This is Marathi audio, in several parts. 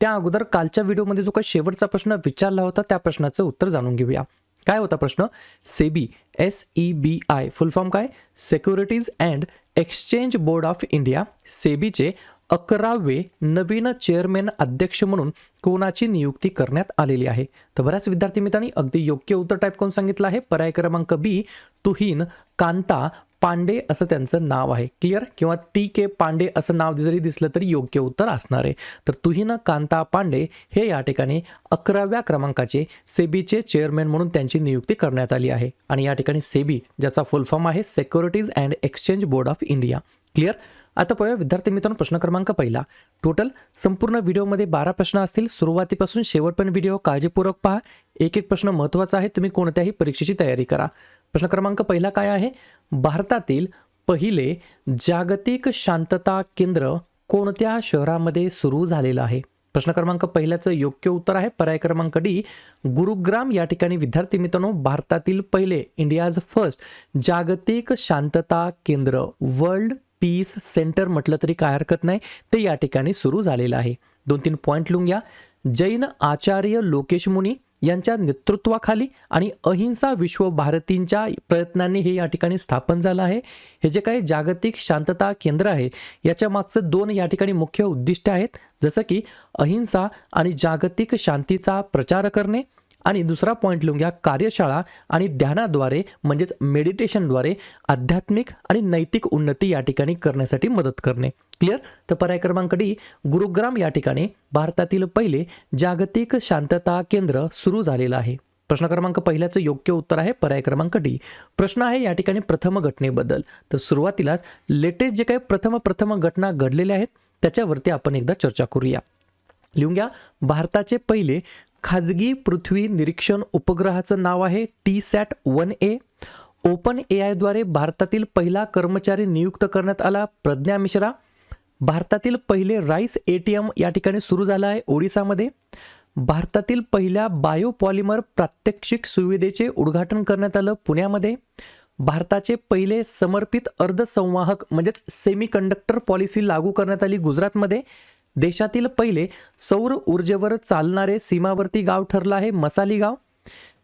त्या अगोदर कालच्या व्हिडिओमध्ये जो काही शेवटचा प्रश्न विचारला होता त्या प्रश्नाचं उत्तर जाणून घेऊया. काय होता प्रश्न? SEBI S E B I full form काय? Securities and exchange board of India सेबीचे अकरावे नवीन चेअरमॅन अध्यक्ष म्हणून कोणाची नियुक्ती करण्यात आलेली आहे? तर बऱ्याच विद्यार्थी मित्रांनी अगदी योग्य उत्तर टाईप करून सांगितलं आहे? पर्याय क्रमांक बी तुहीन कांता पांडे असं त्यांचं नाव आहे. क्लिअर किंवा टी के पांडे असं नाव जरी दिसलं तरी योग्य उत्तर असणार आहे. तर तुहीन कांता पांडे हे या ठिकाणी अकराव्या क्रमांकाचे सेबीचे चेअरमॅन म्हणून त्यांची नियुक्ती करण्यात आली आहे. आणि या ठिकाणी सेबी ज्याचा फुल फॉर्म आहे securities and exchange board of India clear आता पाहूया विद्यार्थी मित्रांनो प्रश्न क्रमांक पहिला. टोटल संपूर्ण व्हिडिओमध्ये बारा प्रश्न असतील. सुरुवातीपासून शेवटपर्यंत व्हिडिओ काळजीपूर्वक पहा. एक एक प्रश्न महत्त्वाचा आहे. तुम्ही कोणत्याही परीक्षेची तयारी करा. प्रश्न क्रमांक पहिला काय आहे? भारतातील पहिले जागतिक शांतता केंद्र कोणत्या शहरामध्ये सुरू झालेलं आहे? प्रश्न क्रमांक पहिल्याचं योग्य उत्तर आहे. पर्याय क्रमांक डी गुरुग्राम. या ठिकाणी विद्यार्थी मित्रांनो भारतातील पहिले इंडियाज फर्स्ट जागतिक शांतता केंद्र वर्ल्ड पीस सेंटर म्हटलं तरी काय हरकत नाही ते या ठिकाणी सुरू झालेलं आहे. दोन तीन पॉईंट लिहून घ्या जैन आचार्य लोकेश मुनी यांच्या नेतृत्वाखाली आणि अहिंसा विश्व भारतींच्या प्रयत्नांनी हे या ठिकाणी स्थापन झालं आहे. हे जे काही जागतिक शांतता केंद्र आहे याच्या मागचं दोन या ठिकाणी मुख्य उद्दिष्ट आहेत. जसं की अहिंसा आणि जागतिक शांतीचा प्रचार करणे आणि दुसरा पॉईंट लिहून घ्या कार्यशाळा आणि ध्यानाद्वारे म्हणजेच मेडिटेशनद्वारे आध्यात्मिक आणि नैतिक उन्नती या ठिकाणी करण्यासाठी मदत करणे. क्लिअर तर पर्याय क्रमांक डी गुरुग्राम या ठिकाणी भारतातील पहिले जागतिक शांतता केंद्र सुरू झालेलं आहे. प्रश्न क्रमांक पहिल्याचं योग्य उत्तर आहे पर्याय क्रमांक डी. प्रश्न आहे या ठिकाणी प्रथम घटनेबद्दल. तर सुरुवातीलाच लेटेस्ट जे काही प्रथम प्रथम घटना घडलेल्या आहेत त्याच्यावरती आपण एकदा चर्चा करूया. लिहून घ्या भारताचे पहिले खाजगी पृथ्वी निरीक्षण उपग्रहाचं नाव आहे T sat one A. Open A आयद्वारे भारतातील पहिला कर्मचारी नियुक्त करण्यात आला प्रज्ञा मिश्रा. भारतातील पहिले राईस ए टी एम या ठिकाणी सुरू झालं आहे ओडिसामध्ये. भारतातील पहिल्या बायोपॉलिमर प्रात्यक्षिक सुविधेचे उद्घाटन करण्यात आलं पुण्यामध्ये. भारताचे पहिले समर्पित अर्धसंवाहक म्हणजेच सेमी कंडक्टर पॉलिसी लागू करण्यात आली गुजरातमध्ये. देशातील पहिले सौर ऊर्जेवर चालणारे सीमावर्ती गाव ठरलं आहे मसाली गाव.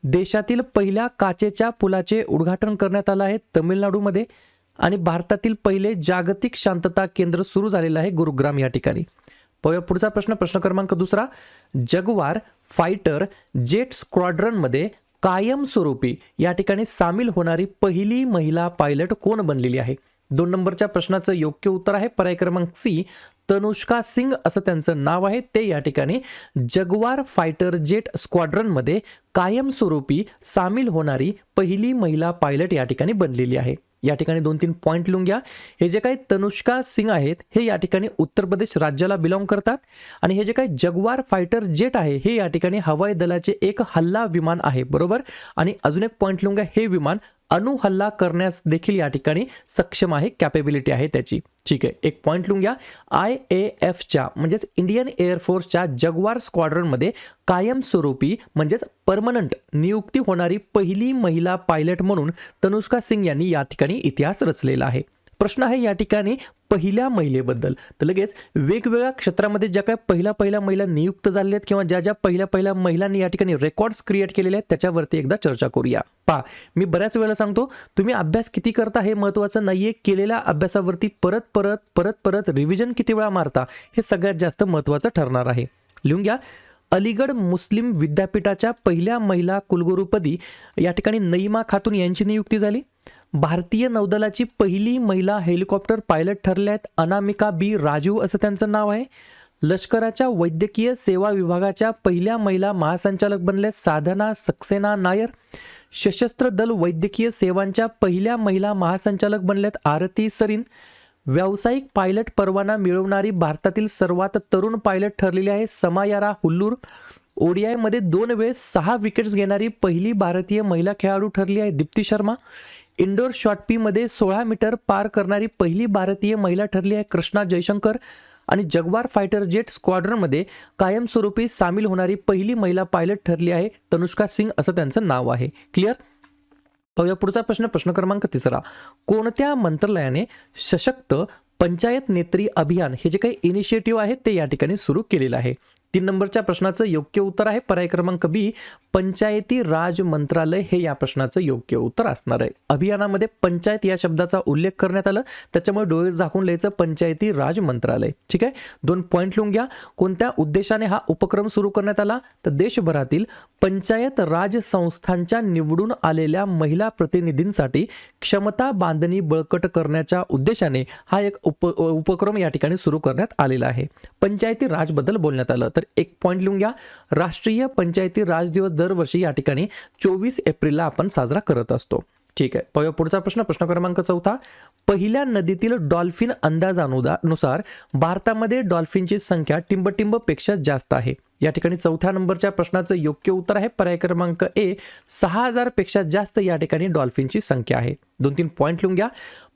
देशातील पहिल्या काचेच्या पुलाचे उद्घाटन करण्यात आलं आहे तमिळनाडूमध्ये आणि भारतातील पहिले जागतिक शांतता केंद्र सुरू झालेलं आहे गुरुग्राम या ठिकाणी. पुढचा प्रश्न प्रश्न क्रमांक दुसरा. जगवार फायटर जेट स्क्वॉड्रनमध्ये कायमस्वरूपी या ठिकाणी सामील होणारी पहिली महिला पायलट कोण बनलेली आहे? दोन नंबरच्या प्रश्नाचं योग्य उत्तर आहे. पर्याय क्रमांक सी तनुष्का सिंग असं त्यांचं नाव आहे. ते या ठिकाणी जगवार फायटर जेट स्क्वॉड्रनमध्ये कायमस्वरूपी सामील होणारी पहिली महिला पायलट या ठिकाणी बनलेली आहे. या ठिकाणी दोन तीन पॉईंट लिहून घ्या. हे जे काही तनुष्का सिंग आहेत हे या ठिकाणी उत्तर प्रदेश राज्याला बिलॉंग करतात. आणि हे जे काही जगवार फायटर जेट आहे हे या ठिकाणी हवाई दलाचे एक हल्ला विमान आहे बरोबर? आणि अजून एक पॉईंट लिहून घ्या. हे विमान अणु हल्ला करण्यास देखील या ठिकाणी सक्षम आहे कॅपेबिलिटी आहे त्याची. ठीक आहे एक पॉईंट लिहून घ्या. आय ए एफच्या म्हणजेच इंडियन एअरफोर्सच्या जगवार स्क्वॉड्रनमध्ये कायमस्वरूपी म्हणजेच परमनंट नियुक्ती होणारी पहिली महिला पायलट म्हणून तनुष्का सिंग यांनी या ठिकाणी इतिहास रचलेला आहे. प्रश्न आहे या ठिकाणी पहिल्या महिलेबद्दल. तर लगेच वेगवेगळ्या क्षेत्रामध्ये ज्या काय पहिल्या पहिल्या महिला नियुक्त झालेल्या आहेत किंवा ज्या ज्या पहिल्या पहिल्या महिलांनी या ठिकाणी रेकॉर्ड्स क्रिएट केलेले आहेत त्याच्यावरती एकदा चर्चा करूया. पहा मी बऱ्याच वेळेला सांगतो तुम्ही अभ्यास किती करता हे महत्त्वाचं नाही आहे केलेल्या अभ्यासावरती परत परत परत परत रिव्हिजन किती वेळा मारता हे सगळ्यात जास्त महत्त्वाचं ठरणार आहे. लिहून घ्या अलीगड मुस्लिम विद्यापीठाच्या पहिल्या महिला कुलगुरुपदी या ठिकाणी नईमा खातून यांची नियुक्ती झाली. भारतीय नौदलाची पहिली महिला हेलिकॉप्टर पायलट ठरल्या आहेत अनामिका बी राजू असं त्यांचं नाव आहे. लष्कराच्या वैद्यकीय सेवा विभागाच्या पहिल्या महिला महासंचालक बनल्या साधना सक्सेना नायर. सशस्त्र दल वैद्यकीय सेवांच्या पहिल्या महिला महासंचालक बनल्यात आरती सरीन. व्यावसायिक पायलट परवाना मिळवणारी भारतातील सर्वात तरुण पायलट ठरलेली आहे समायारा हुल्लूर. ओडीआयमध्ये दोन वेळेस सहा विकेट्स घेणारी पहिली भारतीय महिला खेळाडू ठरली आहे दीप्ती शर्मा. इंडोर शॉटपीमध्ये सोळा मीटर पार करणारी पहिली भारतीय महिला ठरली आहे कृष्णा जयशंकर. आणि जगवार फायटर जेट स्क्वॉड्रनमध्ये कायमस्वरूपी सामील होणारी पहिली महिला पायलट ठरली आहे तनुष्का सिंग असं त्यांचं नाव आहे. क्लिअर पाहूया पुढचा प्रश्न प्रश्न क्रमांक तिसरा. कोणत्या मंत्रालयाने सशक्त पंचायत नेत्री अभियान हे जे काही इनिशिएटिव्ह आहे ते या ठिकाणी सुरू केलेलं आहे? तीन नंबरच्या प्रश्नाचं योग्य उत्तर आहे. पर्याय क्रमांक बी पंचायती राज मंत्रालय हे या प्रश्नाचं योग्य उत्तर असणार आहे. अभियानामध्ये पंचायत या शब्दाचा उल्लेख करण्यात आला. त्याच्यामुळे डोळे झाकून लिहायचं पंचायती राज मंत्रालय. ठीक आहे? दोन पॉईंट लिहून घ्या. कोणत्या उद्देशाने हा उपक्रम सुरू करण्यात आला? तर देशभरातील पंचायत राज संस्थांच्या निवडून आलेल्या महिला प्रतिनिधींसाठी क्षमता बांधणी बळकट करण्याच्या उद्देशाने हा एक उप उपक्रम या ठिकाणी सुरू करण्यात आलेला आहे. पंचायती राजबद्दल बोलण्यात आलं. तर एक पॉईंट लिहून घ्या. राष्ट्रीय पंचायती राज दिवस दरवर्षी या ठिकाणी चोवीस एप्रिलला आपण साजरा करत असतो. ठीक आहे. पाहूया पुढचा प्रश्न. प्रश्न क्रमांक चौथा. पहिल्या नदीतील डॉल्फिन अंदाजानुसार भारतामध्ये डॉल्फिनची संख्या टिंबटिंबपेक्षा जास्त आहे. या ठिकाणी चौथ्या नंबरच्या प्रश्नाचं योग्य उत्तर आहे. पर्याय क्रमांक ए सहा हजारपेक्षा जास्त या ठिकाणी डॉल्फिनची संख्या आहे. दोन तीन पॉईंट लिहून घ्या.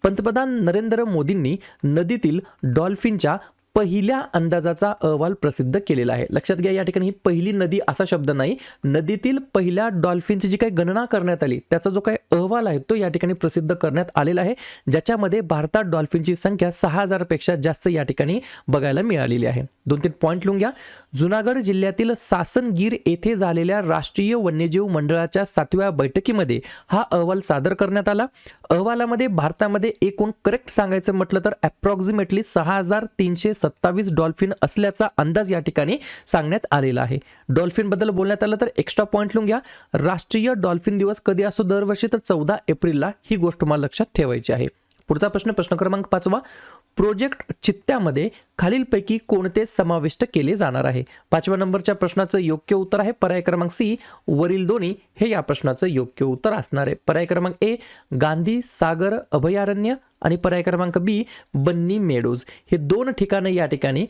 पंतप्रधान नरेंद्र मोदींनी नदीतील डॉल्फिनच्या पहिल्या अंदाजाचा अहवाल प्रसिद्ध केलेला आहे. लक्षात घ्या या ठिकाणी ही पहिली नदी असा शब्द नाही. नदीतील पहिल्या डॉल्फिनची जी काही गणना करण्यात आली त्याचा जो काही अहवाल आहे तो या ठिकाणी प्रसिद्ध करण्यात आलेला आहे. ज्याच्यामध्ये भारतात डॉल्फिनची संख्या सहा हजारपेक्षा जास्त या ठिकाणी बघायला मिळालेली आहे. दोन तीन पॉईंट लिहून घ्या. जुनागड जिल्ह्यातील सासनगीर येथे झालेल्या राष्ट्रीय वन्यजीव मंडळाच्या सातव्या बैठकीमध्ये हा अहवाल सादर करण्यात आला. अहवालामध्ये भारतामध्ये एकूण करेक्ट सांगायचं म्हटलं तर अप्रॉक्झिमेटली सहा हजार तीनशे सत्तावीस डॉल्फिन असल्याचा अंदाज या ठिकाणी सांगण्यात आलेला आहे. डॉल्फिनबद्दल बोलण्यात आलं तर एक्स्ट्रा पॉईंट लिहून घ्या. राष्ट्रीय डॉल्फिन दिवस कधी असतो दरवर्षी तर चौदा एप्रिलला ही गोष्ट मला लक्षात ठेवायची आहे. पुढचा प्रश्न प्रश्न क्रमांक पाचवा. प्रोजेक्ट चित्त्यामध्ये खालीलपैकी कोणते समाविष्ट केले जाणार आहे? पाचव्या नंबरच्या प्रश्नाचं योग्य उत्तर आहे. पर्याय क्रमांक सी. वरील दोन्ही. हे या प्रश्नाचं योग्य उत्तर असणार आहे. पर्याय क्रमांक ए गांधी सागर अभयारण्य आणि पर्याय क्रमांक बी बन्नी मेडोज. हे दोन ठिकाणं या ठिकाणी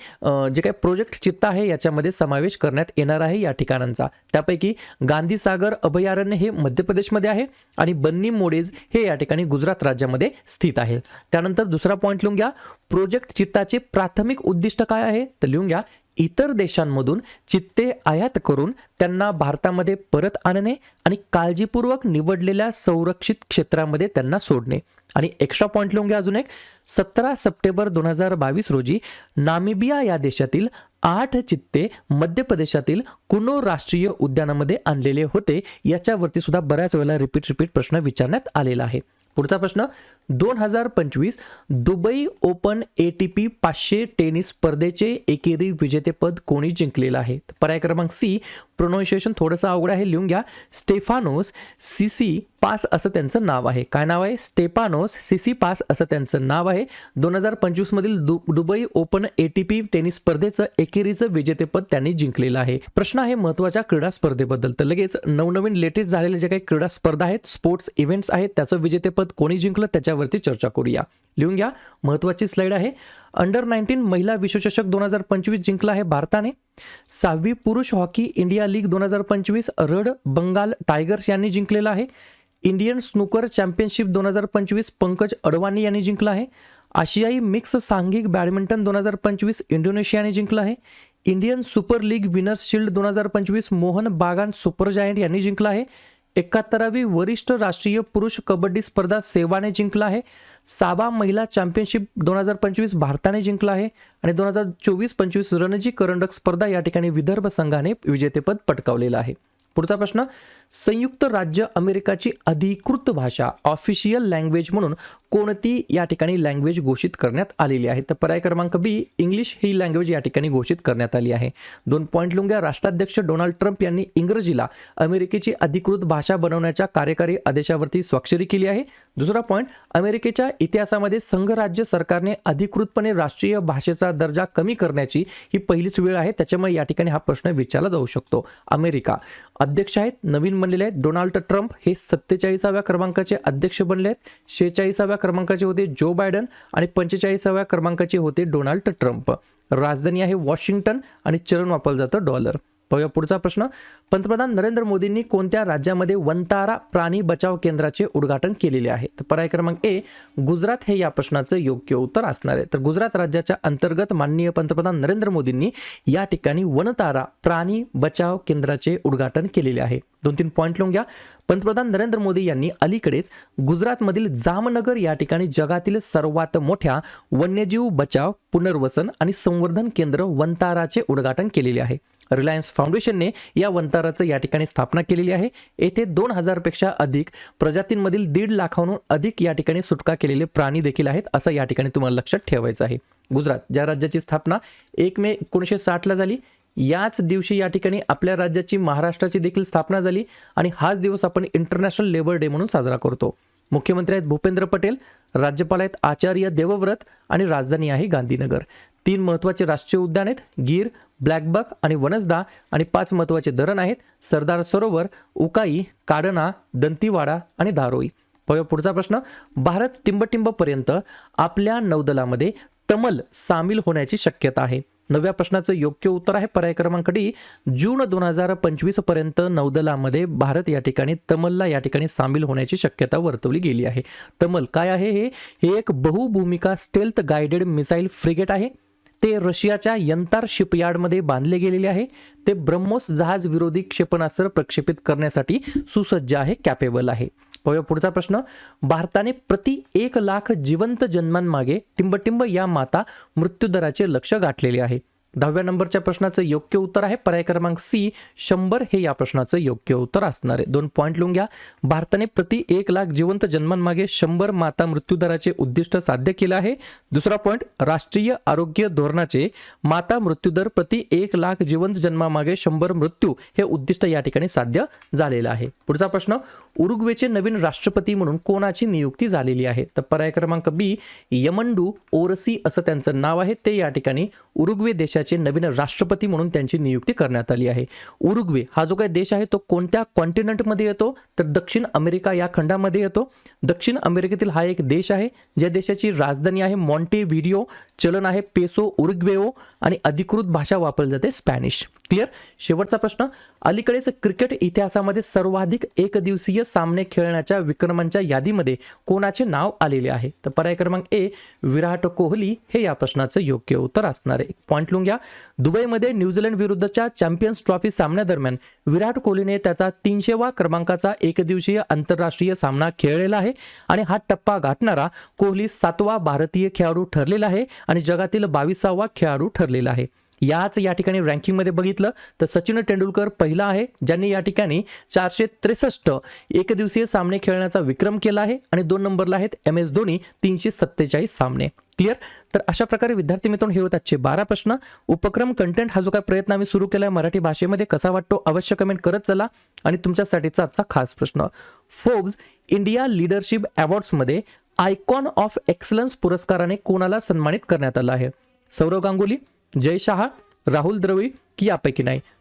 जे काही प्रोजेक्ट चित्त आहे याच्यामध्ये समावेश करण्यात येणार आहे या ठिकाणांचा. त्यापैकी गांधी सागर अभयारण्य हे मध्य प्रदेशमध्ये आहे आणि बन्नी मोडेज हे या ठिकाणी गुजरात राज्यामध्ये स्थित आहे. त्यानंतर दुसरा पॉईंट लिहून घ्या. प्रोजेक्ट चित्ताचे प्राथमिक उद्दिष्ट काय आहे? तर लिहून घ्या. इतर देशांमधून चित्ते आयात करून त्यांना भारतामध्ये परत आणणे आणि काळजीपूर्वक निवडलेल्या संरक्षित क्षेत्रामध्ये त्यांना सोडणे. आणि एक्स्ट्रा पॉईंट लिहून घ्या अजून एक. सतरा सप्टेंबर दोन हजार बावीस रोजी नामिबिया या देशातील आठ चित्ते मध्य प्रदेशातील कुनो राष्ट्रीय उद्यानामध्ये आणलेले होते. याच्यावरती सुद्धा बऱ्याच वेळेला रिपीट रिपीट प्रश्न विचारण्यात आलेला आहे. पुढचा प्रश्न दोन हजार पंचवीस Dubai Open A T P पाचशे टेनिस स्पर्धेचे एकेरी विजेतेपद कोणी जिंकलेलं आहे? पर्याय क्रमांक सी प्रोनाऊन्शिएशन थोडंसं अवघड आहे लिहून घ्या. स्टेफानोस सीसी पास असं त्यांचं नाव आहे. काय नाव आहे? स्टेपानोस सी पास असं त्यांचं नाव आहे. दोन हजार पंचवीसमधील दु Dubai Open A T P tennis स्पर्धेचं एकेरीचं विजेतेपद त्यांनी जिंकलेलं आहे. प्रश्न आहे महत्त्वाच्या क्रीडा स्पर्धेबद्दल. तर लगेच नवनवीन लेटेस्ट झालेले जे काही क्रीडा स्पर्धा आहेत स्पोर्ट्स इव्हेंट्स आहेत त्याचं विजेतेपद कोणी जिंकलं? त्याच्या त्याच्यावरती चर्चा करूया. लिहून घ्या. महत्त्वाची स्लाईड आहे. अंडर नाईन्टीन महिला विश्वचषक दोन हजार पंचवीस जिंकला आहे भारताने. सहावी पुरुष हॉकी इंडिया लीग दोन हजार पंचवीस रड बंगाल टायगर्स यांनी जिंकलेला आहे. इंडियन स्नूकर चॅम्पियनशिप दोन हजार पंचवीस पंकज अडवाणी यांनी जिंकला आहे. आशियाई मिक्स सांघिक बॅडमिंटन दोन हजार पंचवीस इंडोनेशियाने जिंकलं आहे. Indian Super League winners shield दोन हजार पंचवीस मोहन बागान सुपर जायंट यांनी जिंकला आहे. एकाहत्तरावी वरिष्ठ राष्ट्रीय पुरुष कबड्डी स्पर्धा सेवाने जिंकला आहे. साबा महिला चॅम्पियनशिप दोन हजार पंचवीस भारताने जिंकला आहे आणि दोन हजार चोवीस पंचवीस रणजी करंडक स्पर्धा या ठिकाणी विदर्भ संघाने विजेतेपद पटकावलेलं आहे. पुढचा प्रश्न संयुक्त राज्य अमेरिकाची अधिकृत भाषा ऑफिशियल लँग्वेज म्हणून कोणती या ठिकाणी लँग्वेज घोषित करण्यात आलेली आहे? तर पर्याय क्रमांक बी इंग्लिश ही लँग्वेज या ठिकाणी घोषित करण्यात आली आहे. दोन पॉईंट लुंग्या राष्ट्राध्यक्ष डोनाल्ड ट्रम्प यांनी इंग्रजीला अमेरिकेची अधिकृत भाषा बनवण्याच्या कार्यकारी आदेशावरती स्वाक्षरी केली आहे. दुसरा पॉईंट अमेरिकेच्या इतिहासामध्ये संघराज्य सरकारने अधिकृतपणे राष्ट्रीय भाषेचा दर्जा कमी करण्याची ही पहिलीच वेळ आहे. त्याच्यामुळे या ठिकाणी हा प्रश्न विचारला जाऊ शकतो. अमेरिका अध्यक्ष आहेत नवीन बनलेले आहेत डोनाल्ड ट्रम्प. हे सत्तेचाळीसाव्या क्रमांकाचे अध्यक्ष बनले आहेत शेहेचाळीसाव्या क्रमांकाचे होते जो बायडन आणि पंचेचाळीसाव्या क्रमांकाचे होते डोनाल्ड ट्रम्प. राजधानी आहे वॉशिंग्टन आणि चलन वापरलं जातं डॉलर. पाहूया पुढचा प्रश्न. पंतप्रधान नरेंद्र मोदींनी कोणत्या राज्यामध्ये वंतारा प्राणी बचाव केंद्राचे उद्घाटन केलेले आहे? तर पर्याय क्रमांक ए गुजरात हे या प्रश्नाचं योग्य उत्तर असणार आहे. तर गुजरात राज्याच्या अंतर्गत माननीय पंतप्रधान नरेंद्र मोदींनी या ठिकाणी वनतारा प्राणी बचाव केंद्राचे उद्घाटन केलेले आहे. दोन तीन पॉईंट लिहून घ्या. पंतप्रधान नरेंद्र मोदी यांनी अलीकडेच गुजरातमधील जामनगर या ठिकाणी जगातील सर्वात मोठ्या वन्यजीव बचाव पुनर्वसन आणि संवर्धन केंद्र वंताराचे उद्घाटन केलेले आहे. रिलायन्स फाउंडेशनने या वंताराचं या ठिकाणी स्थापना केलेली आहे. येथे दोन हजारपेक्षा अधिक प्रजातींमधील दीड लाखाहून अधिक या ठिकाणी सुटका केलेले प्राणी देखील आहेत असं या ठिकाणी तुम्हाला लक्षात ठेवायचं आहे. गुजरात ज्या राज्याची स्थापना एक मे एकोणीसशे साठला झाली याच दिवशी या ठिकाणी आपल्या राज्याची महाराष्ट्राची देखील स्थापना झाली आणि हाच दिवस आपण इंटरनॅशनल लेबर डे म्हणून साजरा करतो. मुख्यमंत्री आहेत भूपेंद्र पटेल राज्यपाल आहेत आचार्य देवव्रत आणि राजधानी आहे गांधीनगर. तीन महत्त्वाचे राष्ट्रीय उद्यान आहेत गीर ब्लॅकबक आणि वनसदा आणि पाच महत्त्वाचे धरण आहेत. सरदार सरोवर उकाई काडना दंतीवाडा आणि धारोई. पाहूया पुढचा प्रश्न. भारत टिंबटिंबपर्यंत आपल्या नौदलामध्ये तमल सामील होण्याची शक्यता आहे. नव्या प्रश्नाचं योग्य उत्तर आहे पर्याय क्रमांक डी. जून दोन हजार पंचवीसपर्यंत नौदलामध्ये भारत या ठिकाणी तमलला या ठिकाणी सामील होण्याची शक्यता वर्तवली गेली आहे. तमल काय आहे हे? हे एक बहुभूमिका स्टेल्थ गायडेड मिसाईल फ्रिगेट आहे. ते रशियाच्या यंतार शिपयार्डमध्ये बांधले गेलेले आहे. ते ब्रह्मोस जहाज विरोधी क्षेपणास्त्र प्रक्षेपित करण्यासाठी सुसज्ज आहे कॅपेबल आहे. पाहूया पुढचा प्रश्न. भारताने प्रति एक लाख जिवंत जन्मांमागे टिंबटिंब या माता मृत्यूदराचे लक्ष गाठलेले आहे. दहाव्या नंबरच्या प्रश्नाचं योग्य उत्तर आहे. पर्याय क्रमांक सी शंभर हे या प्रश्नाचं योग्य उत्तर असणार आहे. दोन पॉईंट लिहून घ्या. भारताने प्रति एक लाख जिवंत जन्मांमागे शंभर माता मृत्यूदराचे उद्दिष्ट साध्य केलं आहे. दुसरा पॉईंट राष्ट्रीय आरोग्य धोरणाचे माता मृत्यूदर प्रति एक लाख जिवंत जन्मामागे शंभर मृत्यू हे उद्दिष्ट या ठिकाणी साध्य झालेलं आहे. पुढचा प्रश्न उरुग्वेचे नवीन राष्ट्रपती म्हणून कोणाची नियुक्ती झालेली आहे? तर पर्याय क्रमांक बी यमंडू ओरसी असं त्यांचं नाव आहे. ते या ठिकाणी उरुग्वे देशाचे नवीन राष्ट्रपती म्हणून त्यांची नियुक्ती करण्यात आली आहे. उरुग्वे हा जो काही देश आहे तो कोणत्या कॉन्टिनेंटमध्ये येतो? तर दक्षिण अमेरिका या खंडामध्ये येतो. दक्षिण अमेरिकेतील हा एक देश आहे ज्या देशाची राजधानी आहे मॉन्टे व्हिडिओ चलन आहे पेसो उरुग्वेओ. आणि अधिकृत भाषा वापरली जाते स्पॅनिश. क्लिअर शेवटचा प्रश्न अलीकडेच क्रिकेट इतिहासामध्ये सर्वाधिक एकदिवसीय सामने खेळण्याच्या विक्रमांच्या यादीमध्ये कोणाचे नाव आलेले आहे? तर पर्याय क्रमांक ए विराट कोहली हे या प्रश्नाचं योग्य उत्तर असणार आहे. पॉईंट लिहून घ्या दुबईमध्ये न्यूझीलंड विरुद्धच्या चॅम्पियन्स ट्रॉफी सामन्यादरम्यान विराट कोहलीने त्याचा तीनशेवा क्रमांकाचा एकदिवसीय आंतरराष्ट्रीय सामना खेळलेला आहे आणि हा टप्पा गाठणारा कोहली सातवा भारतीय खेळाडू ठरलेला आहे आणि जगातील बावीसावा खेळाडू ठरलेला आहे. याच या ठिकाणी रँकिंगमध्ये बघितलं तर सचिन तेंडुलकर पहिला आहे ज्यांनी या ठिकाणी चारशे त्रेसष्ट एकदिवसीय सामने खेळण्याचा विक्रम केला आहे आणि दोन नंबरला आहेत एम एस धोनी तीनशे सत्तेचाळीस सामने. क्लिअर तर अशा प्रकारे विद्यार्थी मित्रांनो हे होत आजचे बारा प्रश्न. उपक्रम कंटेंट हा जो काय प्रयत्न आम्ही सुरू केला आहे मराठी भाषेमध्ये कसा वाटतो अवश्य कमेंट करत चला. आणि तुमच्यासाठीचा आजचा खास प्रश्न. फोर्ब्स इंडिया लिडरशिप अवॉर्ड्समध्ये आयकॉन ऑफ एक्सलन्स पुरस्काराने कोणाला सन्मानित करण्यात आलं आहे? सौरव गांगुली जय शहा राहुल द्रविड की यापैकी नाही.